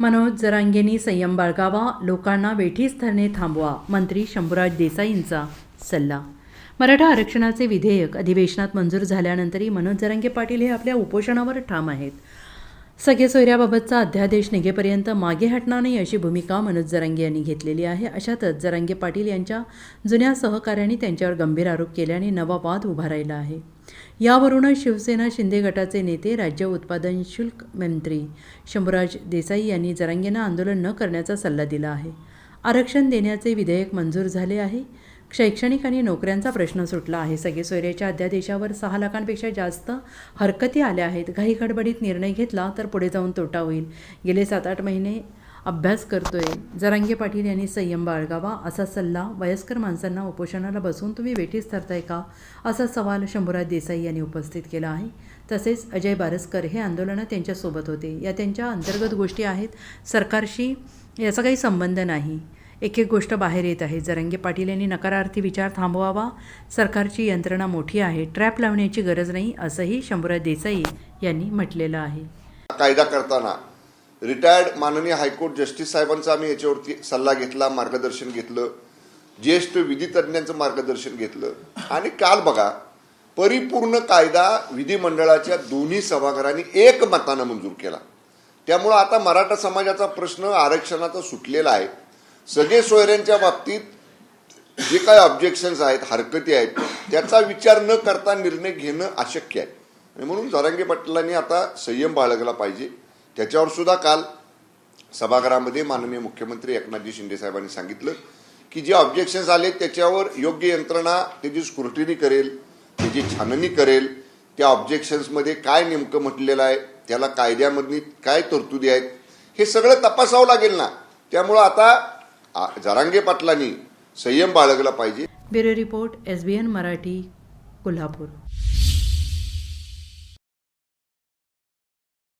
मनोज जरांगेंनी संयम बाळगावा लोकांना वेठीस धरणे थांबवा मंत्री शंभूराज देसाईंचा सल्ला. मराठा आरक्षणाचे विधेयक अधिवेशनात मंजूर झाल्यानंतरही मनोज जरांगे पाटील हे आपल्या उपोषणावर ठाम आहेत. सगळे सोयऱ्याबाबतचा अध्यादेश निघेपर्यंत मागे हटणार नाही अशी भूमिका मनोज जरांगे यांनी घेतलेली आहे. अशातच जरांगे पाटील यांच्या जुन्या सहकाऱ्यांनी त्यांच्यावर गंभीर आरोप केल्याने नवा वाद उभा राहिला आहे. यावरूनच शिवसेना शिंदे गटाचे नेते राज्य उत्पादन शुल्क मंत्री शंभूराज देसाई यांनी जरांगेंना आंदोलन न करण्याचा सल्ला दिला आहे. आरक्षण देण्याचे विधेयक मंजूर झाले आहे. शैक्षणिक आणि नोकऱ्यांचा प्रश्न सुटला आहे. सगळे सोयऱ्याच्या अध्यादेशावर सहा लाखांपेक्षा जास्त हरकती आल्या आहेत. घाई गडबडीत निर्णय घेतला तर पुढे जाऊन तोटा होईल. गेले सात आठ महिने अभ्यास करतोय. जरांगे पाटील यांनी संयम बाळगावा असा सल्ला वयस्कर माणसांना उपोषणाला बसून तुम्ही वेठीस धरताय का? असा सवाल शंभूराज देसाई यांनी उपस्थित केला आहे. तसेच अजय बारसकर हे आंदोलनात त्यांच्यासोबत होते. या त्यांच्या अंतर्गत गोष्टी आहेत. सरकारशी याचा काही संबंध नाही. एक एक गोष्ट बाहेर येत आहे. जरंगे पाटील यांनी नकारार्थी विचार थांबवावा. सरकारची यंत्रणा मोठी आहे. ट्रॅप लावण्याची गरज नाही असंही शंभूराज देसाई यांनी म्हटलेलं आहे. कायदा करताना रिटायर्ड माननीय हायकोर्ट जस्टिस साहेबांचा आम्ही याच्यावरती सल्ला घेतला मार्गदर्शन घेतलं. ज्येष्ठ विधितज्ञांचं मार्गदर्शन घेतलं. आणि काल बघा परिपूर्ण कायदा विधिमंडळाच्या दोन्ही सभागृहांनी एकमतानं मंजूर केला. त्यामुळं आता मराठा समाजाचा प्रश्न आरक्षणाचा सुटलेला आहे. सगळे सोयऱ्यांच्या बाबतीत जे काही ऑब्जेक्शन्स आहेत हरकती आहेत त्याचा विचार न करता निर्णय घेणं अशक्य आहे. आणि म्हणून जरांगे पाटलांनी आता संयम बाळगला पाहिजे. त्याच्यावर सुद्धा काल सभागृहामध्ये माननीय मुख्यमंत्री एकनाथजी शिंदे साहेबांनी सांगितलं की जे ऑब्जेक्शन्स आले त्याच्यावर योग्य यंत्रणा त्याची स्क्रुटिनी करेल त्याची छाननी करेल त्या ऑब्जेक्शन्समध्ये काय नेमकं म्हटलेलं आहे त्याला कायद्यामधली काय तरतुदी आहेत हे सगळं तपासावं लागेल ना. त्यामुळं आता जरांगे पाटलांनी संयम बाळगला पाहिजे. Bureau report S B N Marathi Kolhapur.